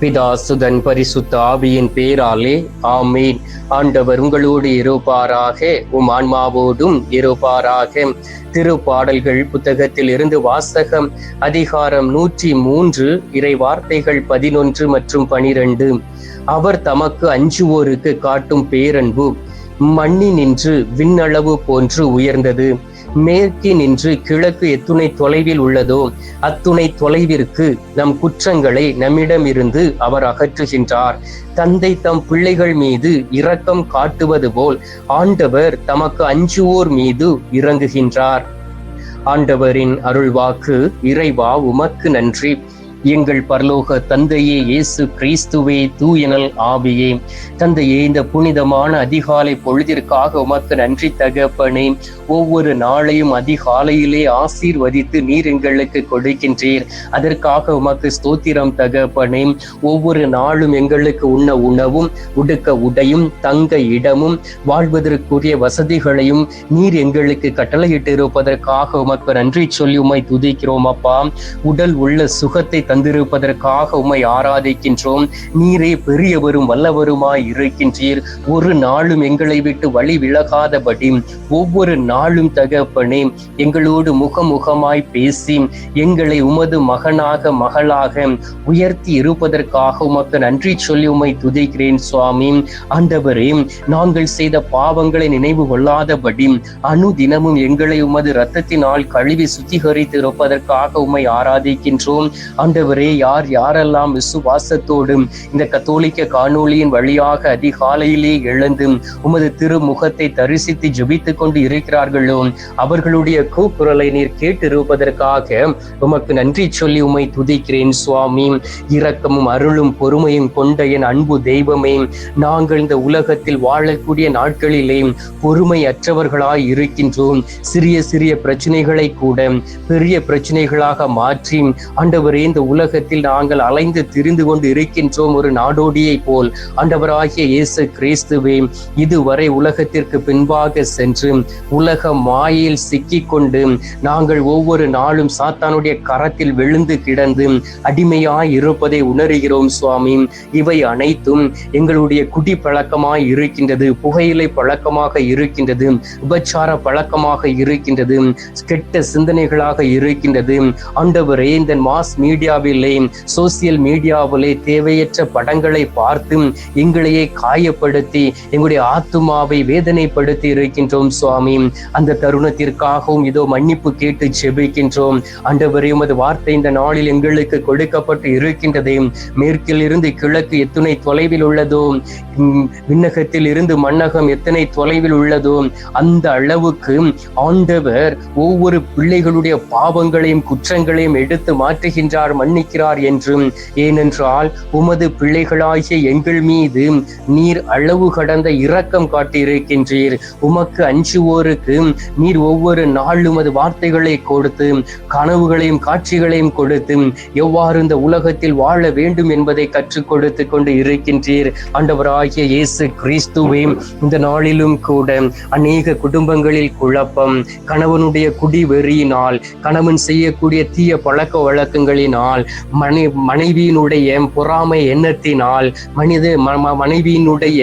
பிதா சுதன் பரிசுத்த ஆவியின் பேராலே ஆமீன். ஆண்டவர் உங்களோடு இருப்பாராக உம் ஆன்மாவோடும் இருப்பாராக. திருப்பாடல்கள் புத்தகத்தில் இருந்து வாசகம் அதிகாரம் நூற்றி மூன்று இறை வார்த்தைகள் பதினொன்று மற்றும் பனிரெண்டு. அவர் தமக்கு அஞ்சுவோருக்கு காட்டும் பேரன்பு மண்ணினின்று விண்ணளவு போன்று உயர்ந்தது. மேற்கே நின்று கிழக்கு எத்துணை தொலைவில் உள்ளதோ அத்துணை தொலைவிற்கு நம் குற்றங்களை நம்மிடமிருந்து அவர் அகற்றுகின்றார். தந்தை தம் பிள்ளைகள் மீது இரக்கம் காட்டுவது போல் ஆண்டவர் தமக்கு அஞ்சுவோர் மீது இறங்குகின்றார். ஆண்டவரின் அருள்வாக்கு இறைவா உமக்கு நன்றி. எங்கள் பரலோக தந்தையே இயேசு கிறிஸ்துவே தூயனல் ஆவியே. தந்தையே இந்த புனிதமான அதிகாலை பொழுதிற்காக உமக்கு நன்றி தகப்பனே. ஒவ்வொரு நாளையும் அதிகாலையிலே ஆசீர்வதித்து நீர் எங்களுக்கு கொடுக்கின்றீர். அதற்காக உமக்கு ஸ்தோத்திரம் தகப்பனே. ஒவ்வொரு நாளும் எங்களுக்கு உண்ண உணவும் உடுக்க உடையும் தங்க இடமும் வாழ்வதற்குரிய வசதிகளையும் நீர் எங்களுக்கு கட்டளையிட்டு இருப்பதற்காக உமக்கு நன்றி சொல்லி உமை துதிக்கிறோம் அப்பா. உடல் உள்ள சுகத்தை தந்திருப்பதற்காக உம்மை ஆராதிக்கின்றோம். நீரே பெரியவரும் வல்லவருமாய் இருக்கின்றீர். ஒரு நாளும் எங்களை விட்டு வழி விலகாதபடி ஒவ்வொரு நாளும் தகப்பனே எங்களோடு முகமுகமாய் பேசி எங்களை உமது மகனாக மகளாக உயர்த்தி இருப்பதற்காக உமக்கு நன்றி சொல்லி உம்மை துதிக்கிறேன் சுவாமி. ஆண்டவரே நாங்கள் செய்த பாவங்களை நினைவு கொள்ளாதபடி அனுதினமும் எங்களை உமது இரத்தத்தினால் கழுவி சுத்திகரித்து இருப்பதற்காக உம்மை ஆராதிக்கின்றோம். அந்த ஆண்டவரே யார் யாரெல்லாம் விசுவாசத்தோடும் இந்த கத்தோலிக்க காணொளியின் வழியாக அதிகாலையிலே எழுந்து உமது திருமுகத்தை தரிசித்து ஜபித்துக் கொண்டு இருக்கிறார்களோ அவர்களுடைய கூக்குரலை நீர் கேட்டிருப்பதற்காக உமக்கு நன்றி சொல்லி உம்மை துதிக்கிறேன் சுவாமி. இரக்கமும் அருளும் பொறுமையும் கொண்ட என் அன்பு தெய்வமே நாங்கள் இந்த உலகத்தில் வாழக்கூடிய நாட்களிலே பொறுமையற்றவர்களாய் இருக்கின்றோம். சிறிய சிறிய பிரச்சனைகளை கூட பெரிய பிரச்சனைகளாக மாற்றி ஆண்டவரே இந்த உலகத்தில் நாங்கள் அலைந்து திரிந்து கொண்டு இருக்கின்றோம் ஒரு நாடோடியை போல். ஆண்டவராகிய இயேசு கிறிஸ்துவே இதுவரை உலகத்திற்கு பின்பாக சென்று உலக மாயில் சிக்கிக்கொண்டு நாங்கள் ஒவ்வொரு நாளும் சாத்தானுடைய கரத்தில் விழுந்து கிடந்து அடிமையாய் இருப்பதை உணர்கிறோம் சுவாமி. இவை அனைத்தும் எங்களுடைய குடி பழக்கமாய் இருக்கின்றது புகையிலை பழக்கமாக இருக்கின்றது உபச்சார பழக்கமாக இருக்கின்றது கெட்ட சிந்தனைகளாக இருக்கின்றது. ஆண்டவரே இந்த மாஸ் மீடியா மீடியாவிலே சோசியல் மீடியாவிலே தேவையற்ற படங்களை பார்த்து எங்களையே காயப்படுத்தி எங்களுடைய ஆத்துமாவை வேதனைப்படுத்தி இருக்கின்றோம் சுவாமி. அந்த தருணத்திற்காகவும் இதோ மன்னிப்பு கேட்டு செபிக்கின்றோம் ஆண்டவரே உமது வார்த்தை இந்த நாளில் எங்களுக்கு கொடுக்கப்பட்டு இருக்கின்றதே. மேற்கில் இருந்து கிழக்கு எத்தனை தொலைவில் உள்ளதோ விண்ணகத்தில் இருந்து மன்னகம் எத்தனை தொலைவில் உள்ளதோ அந்த அளவுக்கு ஆண்டவர் ஒவ்வொரு பிள்ளைகளுடைய பாவங்களையும் குற்றங்களையும் எடுத்து மாற்றுகின்றார் மன்னிக்கிறார் என்றும் ஏனென்றால் உமது பிள்ளைகளாகிய எங்கள் மீது நீர் அளவு கடந்த இரக்கம் காட்டியிருக்கின்றீர். உமக்கு அஞ்சுவோருக்கு நீர் ஒவ்வொரு நாள் உமது வார்த்தைகளை கொடுத்து கனவுகளையும் காட்சிகளையும் கொடுத்து எவ்வாறு இந்த உலகத்தில் வாழ வேண்டும் என்பதை கற்றுக் கொடுத்து கொண்டு இருக்கின்றீர். ஆண்டவராகிய இயேசு கிறிஸ்துவே இந்த நாளிலும் கூட அநேக குடும்பங்களில் குழப்பம் கணவனுடைய குடி வெறியினால் கணவன் செய்யக்கூடிய தீய பழக்க வழக்கங்களினால் மனை மனைவியினுடைய பொறாமை எண்ணத்தினால் மனித ம- மனைவியினுடைய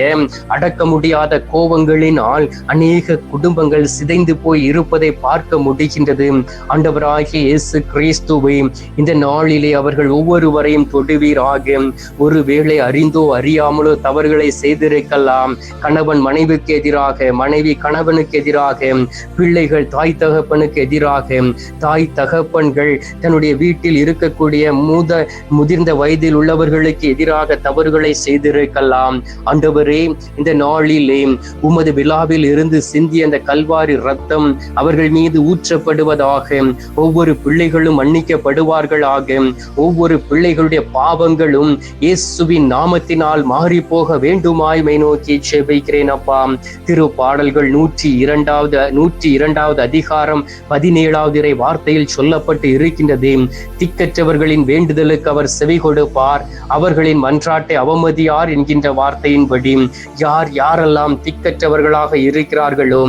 அடக்க முடியாத கோபங்களினால் அநேக குடும்பங்கள் சிதைந்து போய் இருப்பதை பார்க்க முடிகின்றது. ஆண்டவராகிய இயேசு கிறிஸ்துவை இந்த நாளிலே அவர்கள் ஒவ்வொருவரையும் தொடுவீராக. ஒருவேளை அறிந்தோ அறியாமலோ தவறுகளை செய்திருக்கலாம். கணவன் மனைவிக்கு எதிராக மனைவி கணவனுக்கு எதிராக பிள்ளைகள் தாய் தகப்பனுக்கு எதிராக தாய் தகப்பன்கள் தன்னுடைய வீட்டில் இருக்கக்கூடிய மூத முதிர்ந்த வயதில் உள்ளவர்களுக்கு எதிராக தவறுகளை செய்திருக்கலாம். ஆண்டவரே இந்த நாளிலே உமது விழாவில் இருந்து சிந்திய அந்த கல்வாரி ரத்தம் அவர்கள் மீது ஊற்றப்படுவதாக ஒவ்வொரு பிள்ளைகளும் மன்னிக்கப்படுவார்களாக ஒவ்வொரு பிள்ளைகளுடைய பாவங்களும் இயேசுவின் நாமத்தினால் மாறி போக வேண்டுமாய் மை நோக்கி செபிக்கிறேன் அப்பா. திரு பாடல்கள் நூற்றி இரண்டாவது நூற்றி இரண்டாவது அதிகாரம் பதினேழாவது இறை வார்த்தையில் சொல்லப்பட்டு இருக்கின்றது. திக்கற்றவர்கள் அவர்களின் வேண்டுதலுக்கு அவர் செவி கொடுப்பார். அவர்களின் மன்றாட்டை அவமதியார் என்கின்ற வார்த்தையின்படி யார் யாரெல்லாம் திக்கற்றவர்களாக இருக்கிறார்களோ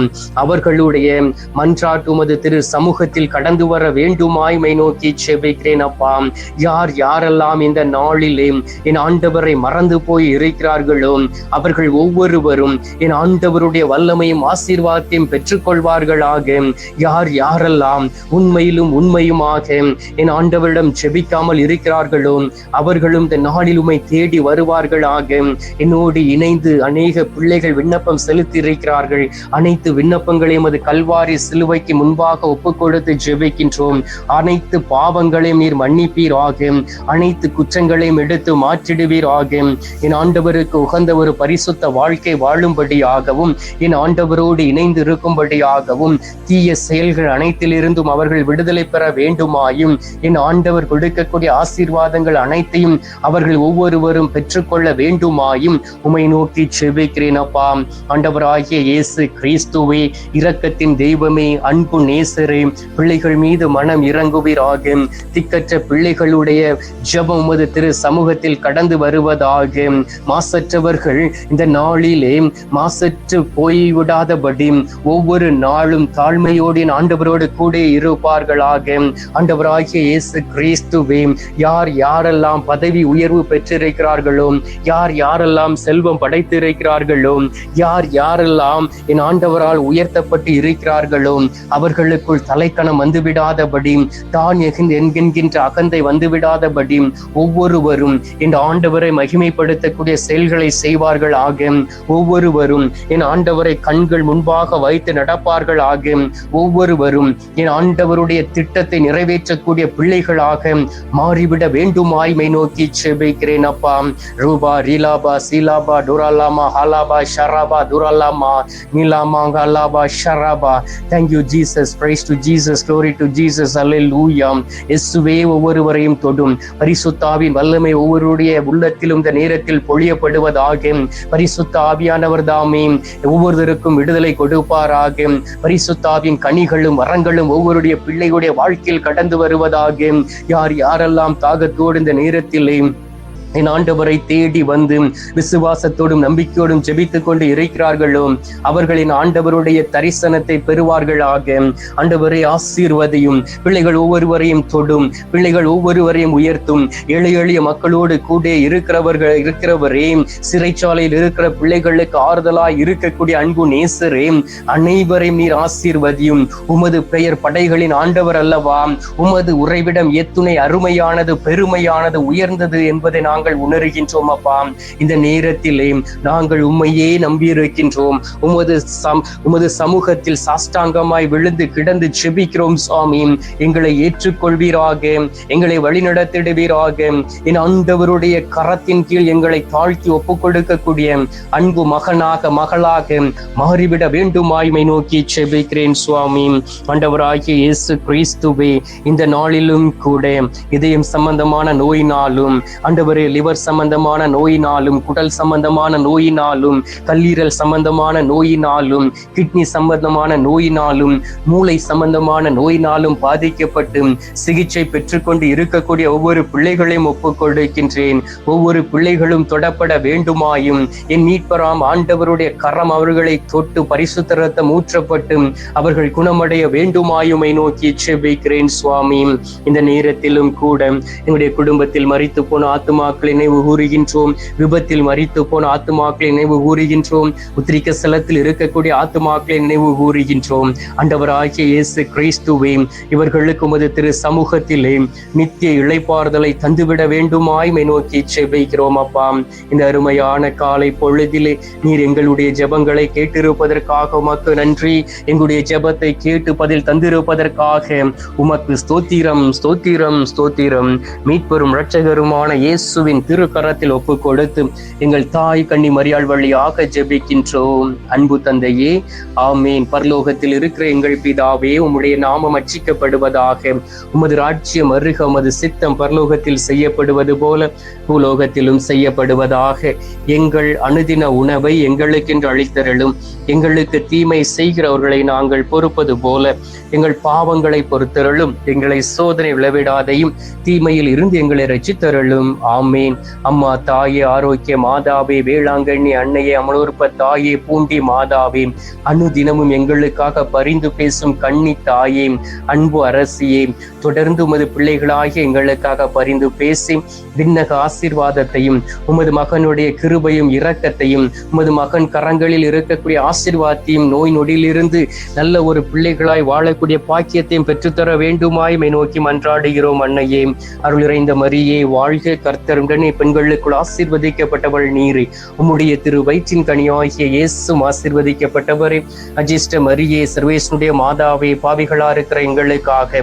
அவர்களுடைய மன்றாட்டு உமது திரு சமூகத்தில் கடந்து வர வேண்டுமாய்மை நோக்கி செபிக்கிறேன் அப்பா. யார் யாரெல்லாம் இந்த நாளிலே என் ஆண்டவரை மறந்து போய் இருக்கிறார்களோ அவர்கள் ஒவ்வொருவரும் என் ஆண்டவருடைய வல்லமையும் ஆசீர்வாதத்தையும் பெற்றுக்கொள்வார்களாக. யார் யாரெல்லாம் உண்மையிலும் உண்மையுமாக என் ஆண்டவரிடம் செபிக்க செபிக்காமல் இருக்கிறார்களோ அவர்களும் இந்த நாளில் உமை தேடி வருவார்களாக என்னோடு இணைந்து அநேக பிள்ளைகள் விண்ணப்பம் செலுத்தி இருக்கிறார்கள் அனைத்து விண்ணப்பங்களையும் அது கல்வாரி சிலுவைக்கு முன்பாக ஒப்புக் கொடுத்து ஜெபிக்கின்றோம். அனைத்து பாவங்களையும் நீர் மன்னிப்பீர் ஆகும் அனைத்து குற்றங்களையும் எடுத்து மாற்றிடுவீர் ஆகும் என் ஆண்டவருக்கு உகந்த ஒரு பரிசுத்த வாழ்க்கை வாழும்படியாகவும் என் ஆண்டவரோடு இணைந்து இருக்கும்படியாகவும் தீய செயல்கள் அனைத்திலிருந்தும் அவர்கள் விடுதலை பெற வேண்டுமாயும் என் ஆண்டவர் கொடுக்க இருக்கக்கூடிய ஆசீர்வாதங்கள் அனைத்தையும் அவர்கள் ஒவ்வொருவரும் பெற்றுக்கொள்ள வேண்டுமாயும் உமை நோக்கி செபிக்கிறேன் அப்பா. ஆண்டவராகிய இயேசு கிறிஸ்துவே இரக்கத்தின் தெய்வமே அன்பு நேசரே பிள்ளைகள் மீது மனம் இறங்குவீராக. திக்கற்ற பிள்ளைகளுடைய ஜபம் உமது திரு சமூகத்தில் கடந்து வருவதாக. மாசற்றவர்கள் இந்த நாளிலே மாசற்று போய்விடாதபடி ஒவ்வொரு நாளும் தாழ்மையோடு ஆண்டவரோடு கூட இருப்பார்களாக. ஆண்டவராகிய இயேசு கிறிஸ்து கிறிஸ்துவே யார் யாரெல்லாம் பதவி உயர்வு பெற்றிருக்கிறார்களோ யார் யாரெல்லாம் செல்வம் படைத்திருக்கிறார்களோ யார் யாரெல்லாம் என் ஆண்டவரால் உயர்த்தப்பட்டு இருக்கிறார்களோ அவர்களுக்குள் தலைக்கணம் வந்துவிடாதபடி தான் எகின்- என்கின்ற அகந்தை வந்துவிடாதபடி ஒவ்வொருவரும் என் ஆண்டவரை மகிமைப்படுத்தக்கூடிய செயல்களை செய்வார்கள் ஆக ஒவ்வொருவரும் என் ஆண்டவரை கண்கள் முன்பாக வைத்து நடப்பார்கள் ஆக ஒவ்வொருவரும் என் ஆண்டவருடைய திட்டத்தை நிறைவேற்றக்கூடிய பிள்ளைகளாக மாறிவிட வேண்டுமாய் மை நோக்கி செபிக்கிறேன் அப்பா. ரூபா ரீலாபா சீலாபா டுராலாமா ஹாலாபா ஷராபா துராலாமா நீலாமா ஹாலாபா ஷராபா. Thank you Jesus praise to Jesus glory to Jesus அல்லேலூயா இயேசுவே ஒவ்வொருவரையும் தொடும். பரிசுத்தாவின் வல்லமை ஒவ்வொருடைய உள்ளத்திலும் இந்த நேரத்தில் பொழியப்படுவதாக. பரிசுத்த ஆவியானவர் தாமே ஒவ்வொருவருக்கும் விடுதலை கொடுப்பாராக. பரிசுத்தாவின் கனிகளும் வரங்களும் ஒவ்வொருடைய பிள்ளையுடைய வாழ்க்கையில் கடந்து வருவதாக. யார் யார் யாரெல்லாம் தாகத்தோடு இந்த நேரத்திலே என் ஆண்டவரை தேடி வந்து விசுவாசத்தோடும் நம்பிக்கையோடும் ஜெபித்துக் கொண்டு இருக்கிறார்களோ அவர்களின் ஆண்டவருடைய தரிசனத்தை பெறுவார்களாக. ஆண்டவரை ஆசீர்வதையும். பிள்ளைகள் ஒவ்வொருவரையும் தொடும். பிள்ளைகள் ஒவ்வொருவரையும் உயர்த்தும். எளிய எளிய மக்களோடு கூட இருக்கிறவர்கள் இருக்கிறவரே சிறைச்சாலையில் இருக்கிற பிள்ளைகளுக்கு ஆறுதலாய் இருக்கக்கூடிய அன்பு நேசரே அனைவரையும் நீர் ஆசீர்வதியும். உமது பெயர் படைகளின் ஆண்டவர் அல்லவா? உமது உறைவிடம் எத்துணை அருமையானது பெருமையானது உயர்ந்தது என்பதை நான் நாங்கள் உணர்கின்றோம் அப்பா இந்த நேரத்திலே நாங்கள் உண்மையே நம்பியிருக்கின்றோம். உமது சம் உமது சமூகத்தில் சாஷ்டாங்கமாய் விழுந்து கிடந்து செபிக்கிறோம் சுவாமி எங்களை ஏற்றுக்கொள்வீராக. எங்களை வழிநடத்திடுவீராக. என் ஆண்டவருடைய கரத்தின் கீழ் எங்களை தாழ்த்தி ஒப்புக் கொடுக்கக்கூடிய அன்பு மகனாக மகளாக மாறிவிட வேண்டுமாய்மை நோக்கி செபிக்கிறேன் சுவாமி. ஆண்டவராகிய இயேசு கிறிஸ்துவே இந்த நாளிலும் கூட இதயம் சம்பந்தமான நோயினாலும் ஆண்டவரே லிவர் சம்பந்தமான நோயினாலும் குடல் சம்பந்தமான நோயினாலும் கல்லீரல் சம்பந்தமான நோயினாலும் கிட்னி சம்பந்தமான நோயினாலும் மூளை சம்பந்தமான நோயினாலும் பாதிக்கப்பட்டு சிகிச்சை பெற்றுக்கொண்டு இருக்கக்கூடிய ஒவ்வொரு பிள்ளைகளையும் ஒப்புக்கொண்டிருக்கின்றேன் ஒவ்வொரு பிள்ளைகளும் தொடப்பட வேண்டுமாயும். என் மீட்பராம் ஆண்டவருடைய கரம் அவர்களை தொட்டு பரிசுத்தரத்தை மூற்றப்பட்டு அவர்கள் குணமடைய வேண்டுமாயுமை நோக்கி செபிக்கிறேன் சுவாமி. இந்த நேரத்திலும் கூட எங்களுடைய குடும்பத்தில் மறித்து போன ஆத்மா ஆத்மாக்களை நினைவு கூறுகின்றோம். விபத்தில் மறித்து போன ஆத்மாக்களை நினைவு கூறுகின்றோம். உத்திரிக்க ஸ்தலத்தில் இருக்கக்கூடிய ஆத்மாக்களை நினைவு கூறுகின்றோம். ஆண்டவராகிய இயேசு கிறிஸ்துவே இவர்களுக்கு உமது திரு சமூகத்திலே நித்திய இழைப்பாறுதலை தந்துவிட வேண்டுமாய்மை நோக்கி செபிக்கிறோம் அப்பா. இந்த அருமையான காலை பொழுதிலே நீர் எங்களுடைய ஜெபங்களை கேட்டிருப்பதற்காக உமக்கு நன்றி. எங்களுடைய ஜெபத்தை கேட்டு பதில் தந்திருப்பதற்காக உமக்கு ஸ்தோத்திரம் ஸ்தோத்திரம் ஸ்தோத்திரம். மீட்பெரும் இரட்சகருமான இயேசுவின் கிறிஸ்துவின் திருக்கரத்தில் ஒப்பு கொடுத்து எங்கள் தாய் கண்ணி மரியாள் வழியாக ஜெபிக்கின்றோம். அன்பு தந்தையே ஆமேன். பரலோகத்தில் இருக்கிற எங்கள் பிதாவே உம்முடைய நாமம் அச்சிக்கப்படுவதாக உமது ராஜ்யம் அருக உமது சித்தம் பரலோகத்தில் செய்யப்படுவது போல பூலோகத்திலும் செய்யப்படுவதாக எங்கள் அனுதின உணவை எங்களுக்கென்று அளித்தரலும் எங்களுக்கு தீமை செய்கிறவர்களை நாங்கள் பொறுப்பது போல எங்கள் பாவங்களை பொறுத்தருளும். எங்களை சோதனை விளைவிடாதையும் தீமையில் இருந்து எங்களை ரசித்தருளும் ஆமேன். அம்மா தாயே ஆரோக்கிய மாதாவே வேளாங்கண்ணி அன்னையே அமலோற்ப தாயே பூண்டி மாதாவே அனுதினமும் எங்களுக்காக பரிந்து பேசும் கண்ணி தாயே அன்பு அரசியே தொடர்ந்து உமது பிள்ளைகளாகிய எங்களுக்காக பரிந்து பேசி விண்ணக ஆசீர்வாதத்தையும் உமது மகனுடைய கிருபையும் இரக்கத்தையும் உமது மகன் கரங்களில் இருக்கக்கூடிய ஆசீர்வாதத்தையும் நோய் நொடியிலிருந்து நல்ல ஒரு பிள்ளைகளாய் வாழக்கூடிய பாக்கியத்தையும் பெற்றுத்தர வேண்டுமாய் நோக்கி மன்றாடுகிறோம் அன்னையே. அருள் இறைந்த மரியே வாழ்க கர்த்தரும். கர்த்தருடனே பெண்களுக்குள் ஆசீர்வதிக்கப்பட்டவள் நீரே. உம்முடைய திரு வயிற்றின் கனியாகிய இயேசும் ஆசீர்வதிக்கப்பட்டவரே. அஜிஷ்ட மரியே சர்வேஷனுடைய மாதாவே பாவிகளா இருக்கிற எங்களுக்காக.